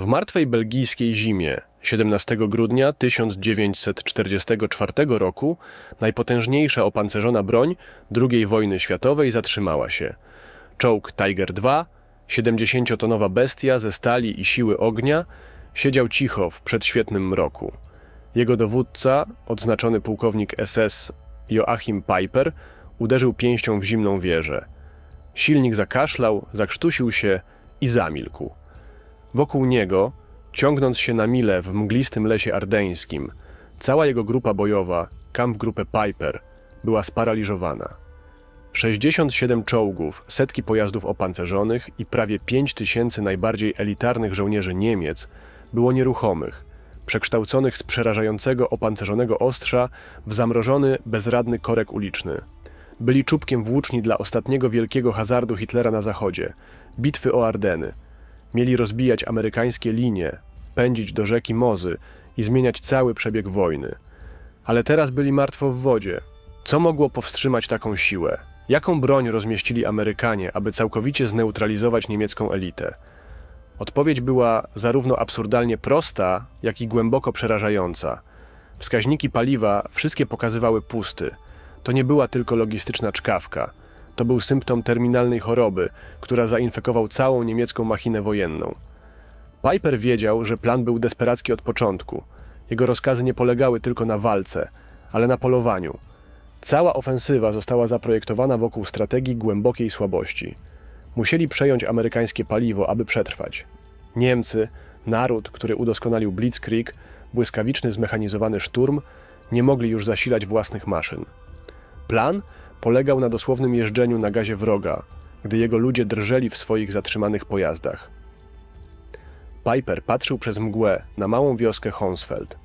W martwej belgijskiej zimie 17 grudnia 1944 roku najpotężniejsza opancerzona broń II wojny światowej zatrzymała się. Czołg Tiger II, 70-tonowa bestia ze stali i siły ognia, siedział cicho w przedświetnym mroku. Jego dowódca, odznaczony pułkownik SS Joachim Piper, uderzył pięścią w zimną wieżę. Silnik zakaszlał, zakrztusił się i zamilkł. Wokół niego, ciągnąc się na mile w mglistym lesie ardeńskim, cała jego grupa bojowa, kampgrupę Piper, była sparaliżowana. 67 czołgów, setki pojazdów opancerzonych i prawie 5 tysięcy najbardziej elitarnych żołnierzy Niemiec było nieruchomych, przekształconych z przerażającego opancerzonego ostrza w zamrożony, bezradny korek uliczny. Byli czubkiem włóczni dla ostatniego wielkiego hazardu Hitlera na zachodzie bitwy o Ardeny. Mieli rozbijać amerykańskie linie, pędzić do rzeki Mozy i zmieniać cały przebieg wojny. Ale teraz byli martwo w wodzie. Co mogło powstrzymać taką siłę? Jaką broń rozmieścili Amerykanie, aby całkowicie zneutralizować niemiecką elitę? Odpowiedź była zarówno absurdalnie prosta, jak i głęboko przerażająca. Wskaźniki paliwa wszystkie pokazywały pusty. To nie była tylko logistyczna czkawka. To był symptom terminalnej choroby, która zainfekował całą niemiecką machinę wojenną. Piper wiedział, że plan był desperacki od początku. Jego rozkazy nie polegały tylko na walce, ale na polowaniu. Cała ofensywa została zaprojektowana wokół strategii głębokiej słabości. Musieli przejąć amerykańskie paliwo, aby przetrwać. Niemcy, naród, który udoskonalił Blitzkrieg, błyskawiczny zmechanizowany szturm, nie mogli już zasilać własnych maszyn. Plan polegał na dosłownym jeżdżeniu na gazie wroga, gdy jego ludzie drżeli w swoich zatrzymanych pojazdach. Piper patrzył przez mgłę na małą wioskę Honsfeld.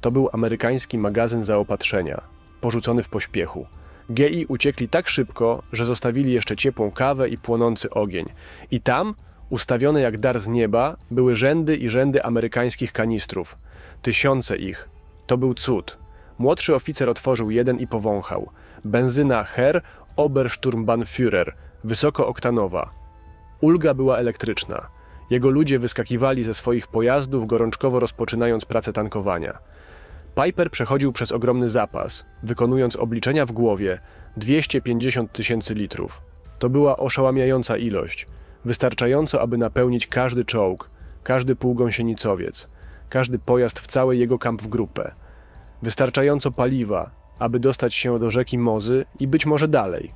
To był amerykański magazyn zaopatrzenia, porzucony w pośpiechu. GI uciekli tak szybko, że zostawili jeszcze ciepłą kawę i płonący ogień. I tam, ustawione jak dar z nieba, były rzędy i rzędy amerykańskich kanistrów. Tysiące ich. To był cud. Młodszy oficer otworzył jeden i powąchał. Benzyna Herr Obersturmbannführer, wysokooktanowa. Ulga była elektryczna. Jego ludzie wyskakiwali ze swoich pojazdów, gorączkowo rozpoczynając pracę tankowania. Piper przechodził przez ogromny zapas, wykonując obliczenia w głowie 250 tysięcy litrów. To była oszałamiająca ilość, wystarczająco, aby napełnić każdy czołg, każdy półgąsienicowiec, każdy pojazd w całej jego kampgrupę. Wystarczająco paliwa, aby dostać się do rzeki Mozy i być może dalej.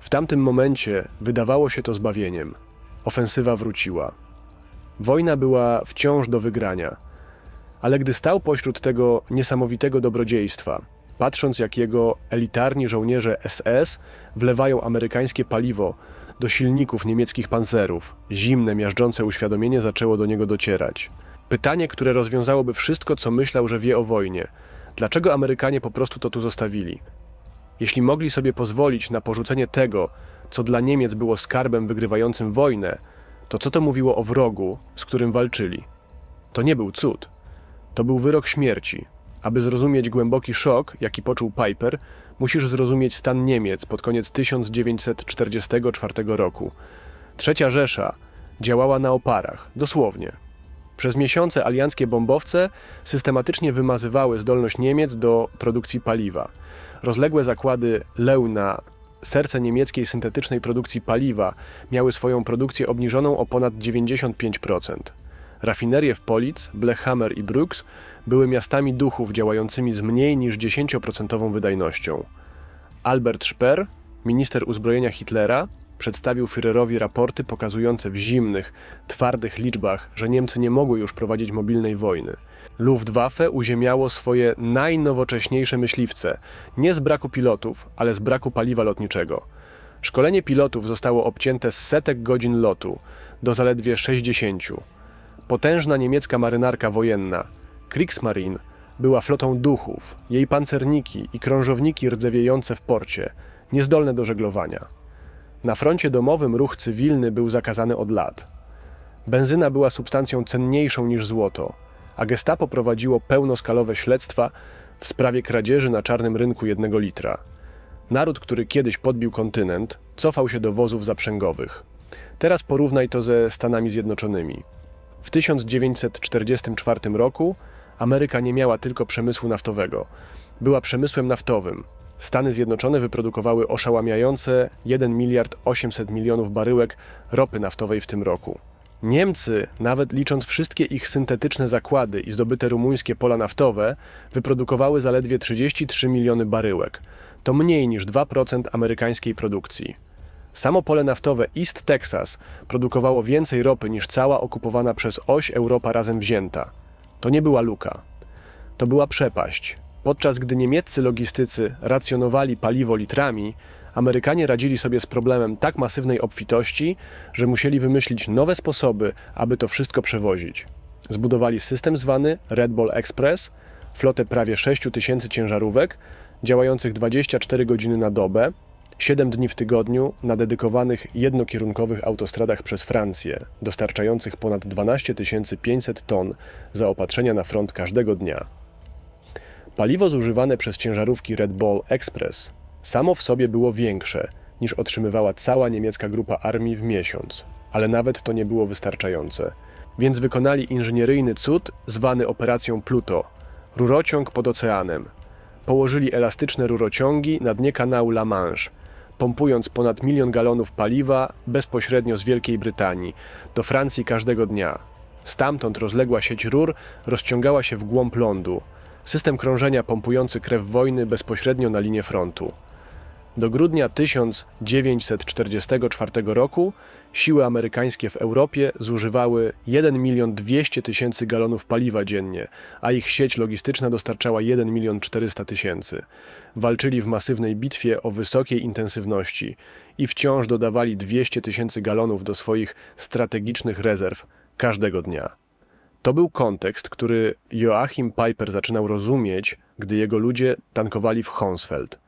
W tamtym momencie wydawało się to zbawieniem. Ofensywa wróciła. Wojna była wciąż do wygrania. Ale gdy stał pośród tego niesamowitego dobrodziejstwa, patrząc jak jego elitarni żołnierze SS wlewają amerykańskie paliwo do silników niemieckich pancerów, zimne, miażdżące uświadomienie zaczęło do niego docierać. Pytanie, które rozwiązałoby wszystko, co myślał, że wie o wojnie. Dlaczego Amerykanie po prostu to tu zostawili? Jeśli mogli sobie pozwolić na porzucenie tego, co dla Niemiec było skarbem wygrywającym wojnę, to co to mówiło o wrogu, z którym walczyli? To nie był cud. To był wyrok śmierci. Aby zrozumieć głęboki szok, jaki poczuł Piper, musisz zrozumieć stan Niemiec pod koniec 1944 roku. Trzecia Rzesza działała na oparach, dosłownie. Przez miesiące alianckie bombowce systematycznie wymazywały zdolność Niemiec do produkcji paliwa. Rozległe zakłady Leuna, serce niemieckiej syntetycznej produkcji paliwa, miały swoją produkcję obniżoną o ponad 95%. Rafinerie w Polic, Blechhammer i Brooks były miastami duchów działającymi z mniej niż 10% wydajnością. Albert Speer, minister uzbrojenia Hitlera, przedstawił Führerowi raporty pokazujące w zimnych, twardych liczbach, że Niemcy nie mogły już prowadzić mobilnej wojny. Luftwaffe uziemiało swoje najnowocześniejsze myśliwce, nie z braku pilotów, ale z braku paliwa lotniczego. Szkolenie pilotów zostało obcięte z setek godzin lotu do zaledwie 60. Potężna niemiecka marynarka wojenna, Kriegsmarine, była flotą duchów, jej pancerniki i krążowniki rdzewiejące w porcie, niezdolne do żeglowania. Na froncie domowym ruch cywilny był zakazany od lat. Benzyna była substancją cenniejszą niż złoto, a gestapo prowadziło pełnoskalowe śledztwa w sprawie kradzieży na czarnym rynku jednego litra. Naród, który kiedyś podbił kontynent, cofał się do wozów zaprzęgowych. Teraz porównaj to ze Stanami Zjednoczonymi. W 1944 roku Ameryka nie miała tylko przemysłu naftowego, była przemysłem naftowym. Stany Zjednoczone wyprodukowały oszałamiające 1 miliard 800 milionów baryłek ropy naftowej w tym roku. Niemcy, nawet licząc wszystkie ich syntetyczne zakłady i zdobyte rumuńskie pola naftowe, wyprodukowały zaledwie 33 miliony baryłek. To mniej niż 2% amerykańskiej produkcji. Samo pole naftowe East Texas produkowało więcej ropy niż cała okupowana przez oś Europa razem wzięta. To nie była luka. To była przepaść. Podczas gdy niemieccy logistycy racjonowali paliwo litrami, Amerykanie radzili sobie z problemem tak masywnej obfitości, że musieli wymyślić nowe sposoby, aby to wszystko przewozić. Zbudowali system zwany Red Bull Express, flotę prawie 6 tysięcy ciężarówek, działających 24 godziny na dobę, 7 dni w tygodniu na dedykowanych jednokierunkowych autostradach przez Francję, dostarczających ponad 12 500 ton zaopatrzenia na front każdego dnia. Paliwo zużywane przez ciężarówki Red Bull Express samo w sobie było większe niż otrzymywała cała niemiecka grupa armii w miesiąc, ale nawet to nie było wystarczające. Więc wykonali inżynieryjny cud zwany operacją Pluto rurociąg pod oceanem. Położyli elastyczne rurociągi na dnie kanału La Manche, pompując ponad milion galonów paliwa bezpośrednio z Wielkiej Brytanii do Francji każdego dnia. Stamtąd rozległa sieć rur rozciągała się w głąb lądu. System krążenia pompujący krew wojny bezpośrednio na linię frontu. Do grudnia 1944 roku siły amerykańskie w Europie zużywały 1 milion 200 tysięcy galonów paliwa dziennie, a ich sieć logistyczna dostarczała 1 milion 400 tysięcy. Walczyli w masywnej bitwie o wysokiej intensywności i wciąż dodawali 200 tysięcy galonów do swoich strategicznych rezerw każdego dnia. To był kontekst, który Joachim Piper zaczynał rozumieć, gdy jego ludzie tankowali w Honsfeld.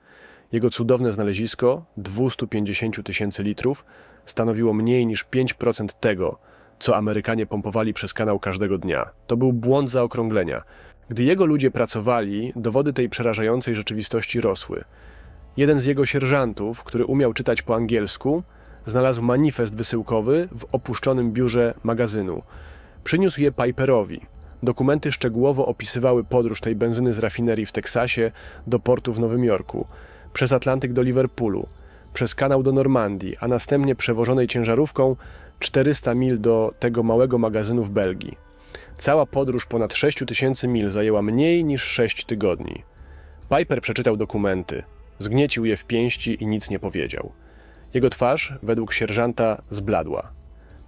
Jego cudowne znalezisko, 250 tysięcy litrów, stanowiło mniej niż 5% tego, co Amerykanie pompowali przez kanał każdego dnia. To był błąd zaokrąglenia. Gdy jego ludzie pracowali, dowody tej przerażającej rzeczywistości rosły. Jeden z jego sierżantów, który umiał czytać po angielsku, znalazł manifest wysyłkowy w opuszczonym biurze magazynu. Przyniósł je Piperowi. Dokumenty szczegółowo opisywały podróż tej benzyny z rafinerii w Teksasie do portu w Nowym Jorku, przez Atlantyk do Liverpoolu, przez kanał do Normandii, a następnie przewożonej ciężarówką 400 mil do tego małego magazynu w Belgii. Cała podróż ponad 6 tysięcy mil zajęła mniej niż 6 tygodni. Piper przeczytał dokumenty, zgniecił je w pięści i nic nie powiedział. Jego twarz, według sierżanta, zbladła.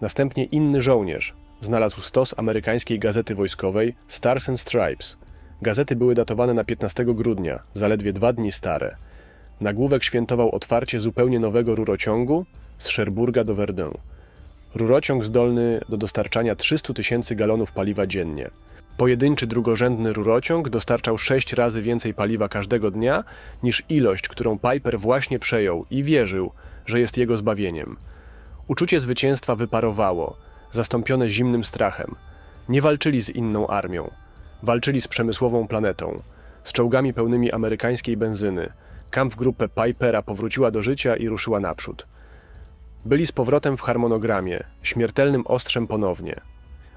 Następnie inny żołnierz znalazł stos amerykańskiej gazety wojskowej Stars and Stripes. Gazety były datowane na 15 grudnia, zaledwie dwa dni stare. Nagłówek świętował otwarcie zupełnie nowego rurociągu z Cherburga do Verdun. Rurociąg zdolny do dostarczania 300 tysięcy galonów paliwa dziennie. Pojedynczy drugorzędny rurociąg dostarczał sześć razy więcej paliwa każdego dnia niż ilość, którą Piper właśnie przejął i wierzył, że jest jego zbawieniem. Uczucie zwycięstwa wyparowało, zastąpione zimnym strachem. Nie walczyli z inną armią. Walczyli z przemysłową planetą, z czołgami pełnymi amerykańskiej benzyny. Kampfgruppe Pipera powróciła do życia i ruszyła naprzód. Byli z powrotem w harmonogramie, śmiertelnym ostrzem ponownie.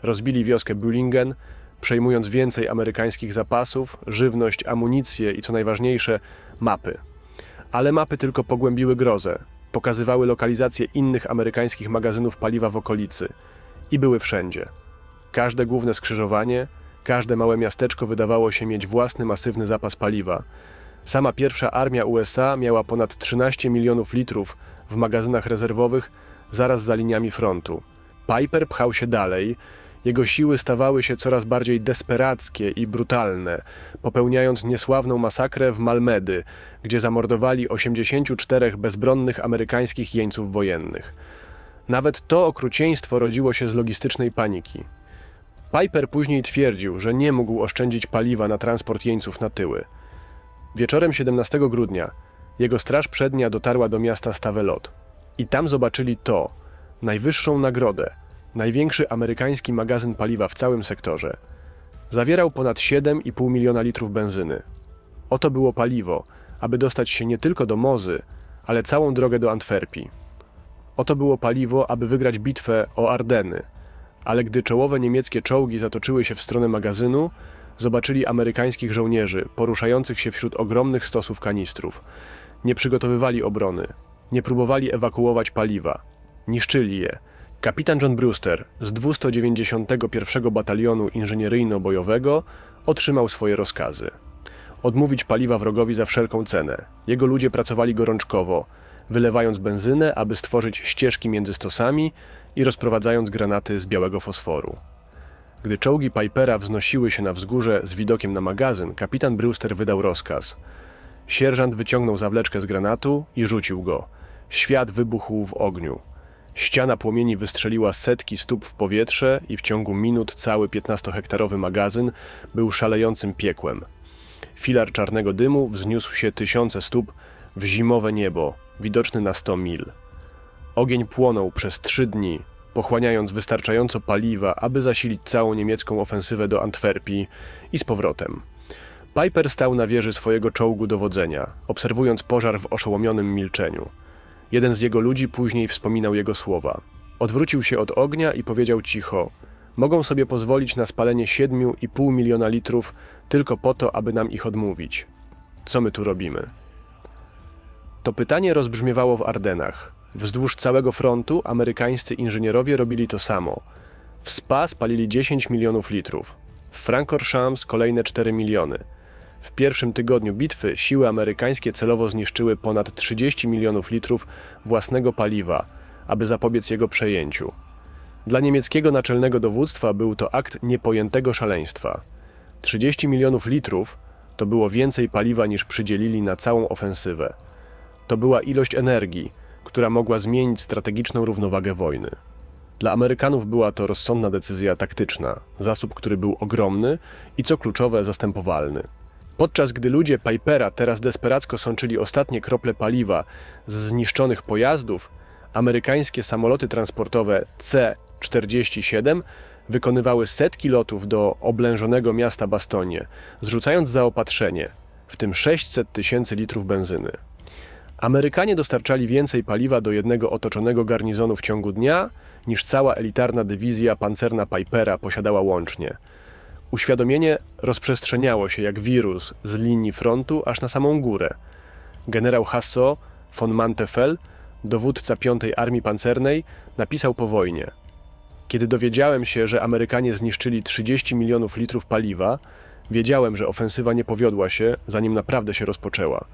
Rozbili wioskę Bullingen, przejmując więcej amerykańskich zapasów, żywność, amunicję i co najważniejsze, mapy. Ale mapy tylko pogłębiły grozę, pokazywały lokalizację innych amerykańskich magazynów paliwa w okolicy i były wszędzie. Każde główne skrzyżowanie, każde małe miasteczko wydawało się mieć własny masywny zapas paliwa. Sama pierwsza armia USA miała ponad 13 milionów litrów w magazynach rezerwowych zaraz za liniami frontu. Piper pchał się dalej, jego siły stawały się coraz bardziej desperackie i brutalne, popełniając niesławną masakrę w Malmedy, gdzie zamordowali 84 bezbronnych amerykańskich jeńców wojennych. Nawet to okrucieństwo rodziło się z logistycznej paniki. Piper później twierdził, że nie mógł oszczędzić paliwa na transport jeńców na tyły. Wieczorem 17 grudnia jego straż przednia dotarła do miasta Stavelot. I tam zobaczyli to, najwyższą nagrodę, największy amerykański magazyn paliwa w całym sektorze. Zawierał ponad 7,5 miliona litrów benzyny. Oto było paliwo, aby dostać się nie tylko do Mozy, ale całą drogę do Antwerpii. Oto było paliwo, aby wygrać bitwę o Ardeny, ale gdy czołowe niemieckie czołgi zatoczyły się w stronę magazynu, zobaczyli amerykańskich żołnierzy poruszających się wśród ogromnych stosów kanistrów. Nie przygotowywali obrony, nie próbowali ewakuować paliwa, niszczyli je. Kapitan John Brewster z 291 Batalionu Inżynieryjno-Bojowego otrzymał swoje rozkazy. Odmówić paliwa wrogowi za wszelką cenę. Jego ludzie pracowali gorączkowo, wylewając benzynę, aby stworzyć ścieżki między stosami i rozprowadzając granaty z białego fosforu. Gdy czołgi Pipera wznosiły się na wzgórze z widokiem na magazyn, kapitan Brewster wydał rozkaz. Sierżant wyciągnął zawleczkę z granatu i rzucił go. Świat wybuchł w ogniu. Ściana płomieni wystrzeliła setki stóp w powietrze i w ciągu minut cały 15-hektarowy magazyn był szalejącym piekłem. Filar czarnego dymu wzniósł się tysiące stóp w zimowe niebo, widoczny na 100 mil. Ogień płonął przez trzy dni, pochłaniając wystarczająco paliwa, aby zasilić całą niemiecką ofensywę do Antwerpii i z powrotem. Piper stał na wieży swojego czołgu dowodzenia, obserwując pożar w oszołomionym milczeniu. Jeden z jego ludzi później wspominał jego słowa. Odwrócił się od ognia i powiedział cicho: Mogą sobie pozwolić na spalenie 7,5 miliona litrów tylko po to, aby nam ich odmówić. Co my tu robimy? To pytanie rozbrzmiewało w Ardenach. Wzdłuż całego frontu amerykańscy inżynierowie robili to samo. W Spa spalili 10 milionów litrów, w Francorchamps kolejne 4 miliony. W pierwszym tygodniu bitwy siły amerykańskie celowo zniszczyły ponad 30 milionów litrów własnego paliwa, aby zapobiec jego przejęciu. Dla niemieckiego naczelnego dowództwa był to akt niepojętego szaleństwa. 30 milionów litrów to było więcej paliwa niż przydzielili na całą ofensywę. To była ilość energii, która mogła zmienić strategiczną równowagę wojny. Dla Amerykanów była to rozsądna decyzja taktyczna, zasób, który był ogromny i co kluczowe, zastępowalny. Podczas gdy ludzie Pipera teraz desperacko sączyli ostatnie krople paliwa z zniszczonych pojazdów, amerykańskie samoloty transportowe C-47 wykonywały setki lotów do oblężonego miasta Bastonie, zrzucając zaopatrzenie, w tym 600 tysięcy litrów benzyny. Amerykanie dostarczali więcej paliwa do jednego otoczonego garnizonu w ciągu dnia, niż cała elitarna dywizja pancerna Pipera posiadała łącznie. Uświadomienie rozprzestrzeniało się jak wirus z linii frontu aż na samą górę. Generał Hasso von Manteuffel, dowódca Piątej Armii Pancernej, napisał po wojnie. Kiedy dowiedziałem się, że Amerykanie zniszczyli 30 milionów litrów paliwa, wiedziałem, że ofensywa nie powiodła się, zanim naprawdę się rozpoczęła.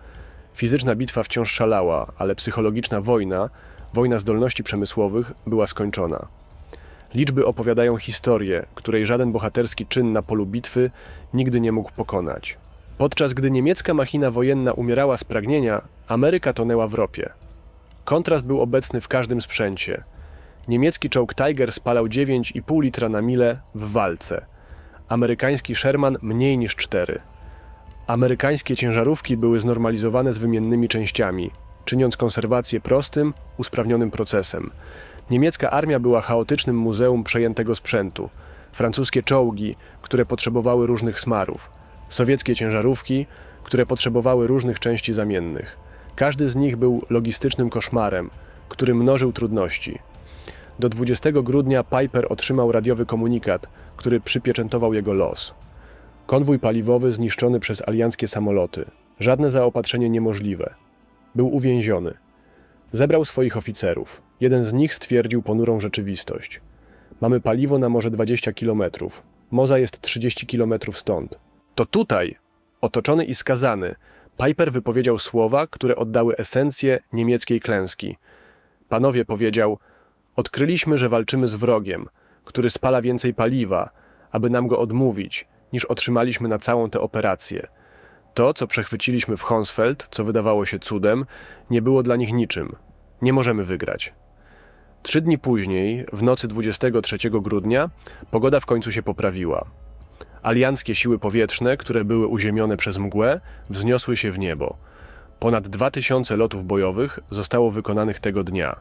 Fizyczna bitwa wciąż szalała, ale psychologiczna wojna, wojna zdolności przemysłowych, była skończona. Liczby opowiadają historię, której żaden bohaterski czyn na polu bitwy nigdy nie mógł pokonać. Podczas gdy niemiecka machina wojenna umierała z pragnienia, Ameryka tonęła w ropie. Kontrast był obecny w każdym sprzęcie. Niemiecki czołg Tiger spalał 9,5 litra na milę w walce. Amerykański Sherman mniej niż 4. Amerykańskie ciężarówki były znormalizowane z wymiennymi częściami, czyniąc konserwację prostym, usprawnionym procesem. Niemiecka armia była chaotycznym muzeum przejętego sprzętu. Francuskie czołgi, które potrzebowały różnych smarów. Sowieckie ciężarówki, które potrzebowały różnych części zamiennych. Każdy z nich był logistycznym koszmarem, który mnożył trudności. Do 20 grudnia Piper otrzymał radiowy komunikat, który przypieczętował jego los. Konwój paliwowy zniszczony przez alianckie samoloty. Żadne zaopatrzenie niemożliwe. Był uwięziony. Zebrał swoich oficerów. Jeden z nich stwierdził ponurą rzeczywistość. Mamy paliwo na może 20 kilometrów. Moza jest 30 kilometrów stąd. To tutaj, otoczony i skazany, Piper wypowiedział słowa, które oddały esencję niemieckiej klęski. Panowie powiedział: Odkryliśmy, że walczymy z wrogiem, który spala więcej paliwa, aby nam go odmówić, niż otrzymaliśmy na całą tę operację. To, co przechwyciliśmy w Honsfeld, co wydawało się cudem, nie było dla nich niczym. Nie możemy wygrać. Trzy dni później, w nocy 23 grudnia, pogoda w końcu się poprawiła. Alianckie siły powietrzne, które były uziemione przez mgłę, wzniosły się w niebo. Ponad 2000 lotów bojowych zostało wykonanych tego dnia.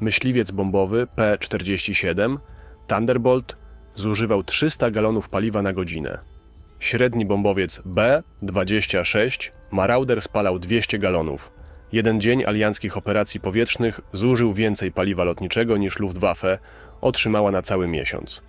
Myśliwiec bombowy P-47, Thunderbolt, zużywał 300 galonów paliwa na godzinę. Średni bombowiec B-26 Marauder spalał 200 galonów. Jeden dzień alianckich operacji powietrznych zużył więcej paliwa lotniczego niż Luftwaffe, otrzymała na cały miesiąc.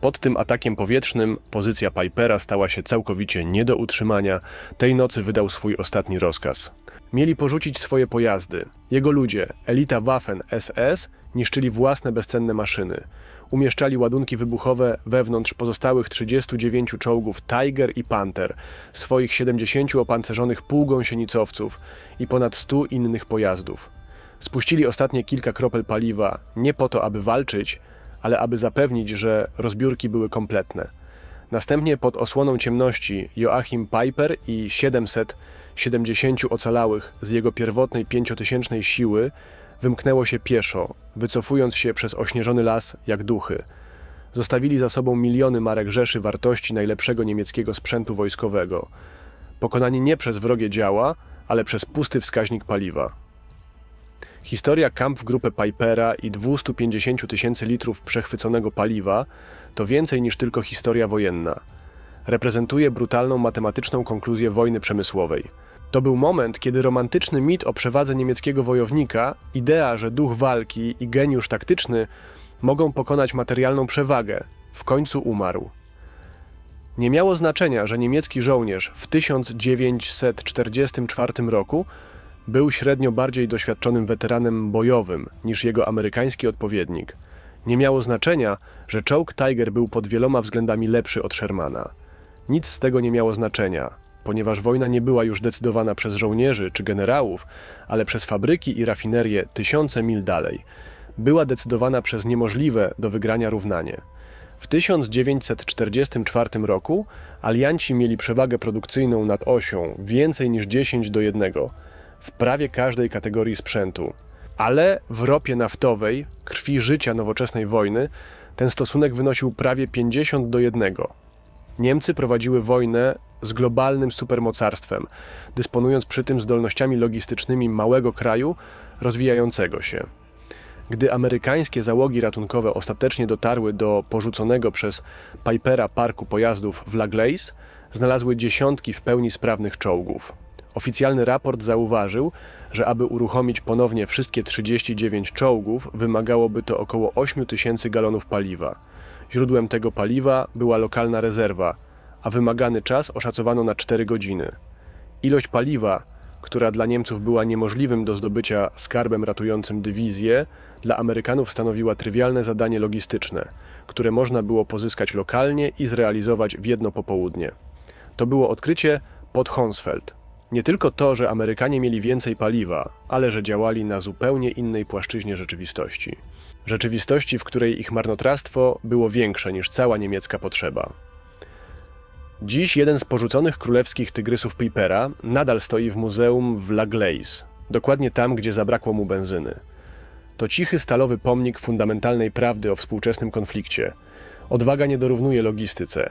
Pod tym atakiem powietrznym pozycja Pipera stała się całkowicie nie do utrzymania. Tej nocy wydał swój ostatni rozkaz. Mieli porzucić swoje pojazdy. Jego ludzie, elita Waffen SS, niszczyli własne bezcenne maszyny. Umieszczali ładunki wybuchowe wewnątrz pozostałych 39 czołgów Tiger i Panther, swoich 70 opancerzonych półgąsienicowców i ponad 100 innych pojazdów. Spuścili ostatnie kilka kropel paliwa nie po to, aby walczyć, ale aby zapewnić, że rozbiórki były kompletne. Następnie pod osłoną ciemności Joachim Piper i 770 ocalałych z jego pierwotnej pięciotysięcznej siły wymknęło się pieszo, wycofując się przez ośnieżony las jak duchy. Zostawili za sobą miliony marek rzeszy wartości najlepszego niemieckiego sprzętu wojskowego. Pokonani nie przez wrogie działa, ale przez pusty wskaźnik paliwa. Historia kamp w grupę Pipera i 250 tysięcy litrów przechwyconego paliwa to więcej niż tylko historia wojenna. Reprezentuje brutalną matematyczną konkluzję wojny przemysłowej. To był moment, kiedy romantyczny mit o przewadze niemieckiego wojownika, idea, że duch walki i geniusz taktyczny mogą pokonać materialną przewagę, w końcu umarł. Nie miało znaczenia, że niemiecki żołnierz w 1944 roku był średnio bardziej doświadczonym weteranem bojowym niż jego amerykański odpowiednik. Nie miało znaczenia, że czołg Tiger był pod wieloma względami lepszy od Shermana. Nic z tego nie miało znaczenia, ponieważ wojna nie była już decydowana przez żołnierzy czy generałów, ale przez fabryki i rafinerie tysiące mil dalej. Była decydowana przez niemożliwe do wygrania równanie. W 1944 roku alianci mieli przewagę produkcyjną nad osią więcej niż 10 do 1 w prawie każdej kategorii sprzętu. Ale w ropie naftowej, krwi życia nowoczesnej wojny, ten stosunek wynosił prawie 50 do 1. Niemcy prowadziły wojnę z globalnym supermocarstwem, dysponując przy tym zdolnościami logistycznymi małego kraju rozwijającego się. Gdy amerykańskie załogi ratunkowe ostatecznie dotarły do porzuconego przez Pipera parku pojazdów w La Glace, znalazły dziesiątki w pełni sprawnych czołgów. Oficjalny raport zauważył, że aby uruchomić ponownie wszystkie 39 czołgów, wymagałoby to około 8 tysięcy galonów paliwa. Źródłem tego paliwa była lokalna rezerwa, a wymagany czas oszacowano na 4 godziny. Ilość paliwa, która dla Niemców była niemożliwym do zdobycia skarbem ratującym dywizję, dla Amerykanów stanowiła trywialne zadanie logistyczne, które można było pozyskać lokalnie i zrealizować w jedno popołudnie. To było odkrycie pod Honsfeld. Nie tylko to, że Amerykanie mieli więcej paliwa, ale że działali na zupełnie innej płaszczyźnie rzeczywistości. Rzeczywistości, w której ich marnotrawstwo było większe niż cała niemiecka potrzeba. Dziś jeden z porzuconych królewskich tygrysów Pipera nadal stoi w muzeum w La Glace, dokładnie tam, gdzie zabrakło mu benzyny. To cichy stalowy pomnik fundamentalnej prawdy o współczesnym konflikcie. Odwaga nie dorównuje logistyce,